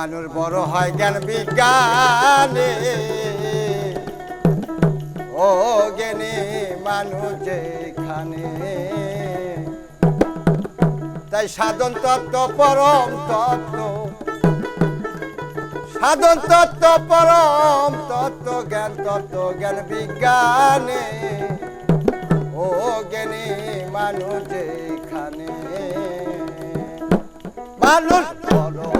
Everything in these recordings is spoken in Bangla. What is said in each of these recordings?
মানুষ বড় হয় জ্ঞান বিজ্ঞানে। ও জ্ঞানী মানুষ যেখানে। তাই সাধন তত্ত্ব, পরম তত্ত্ব। সাধন তত্ত্ব, পরম তত্ত্ব, জ্ঞান তত্ত্ব, জ্ঞান বিজ্ঞানে। ও জ্ঞানী মানুষ যেখানে। মানুষ বড়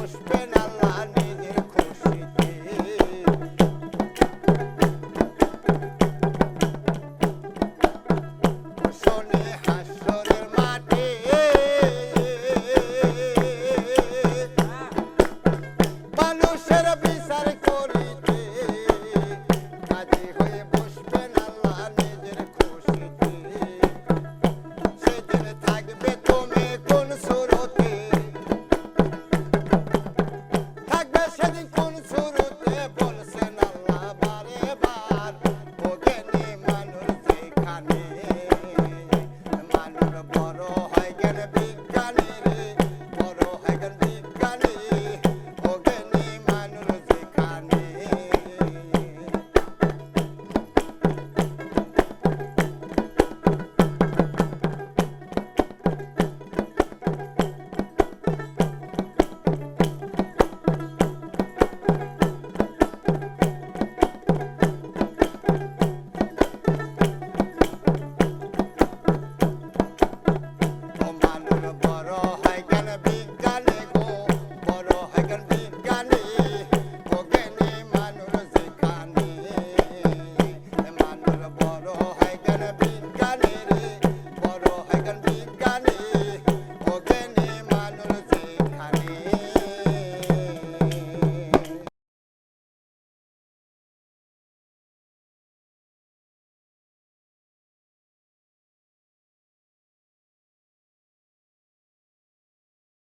Push back.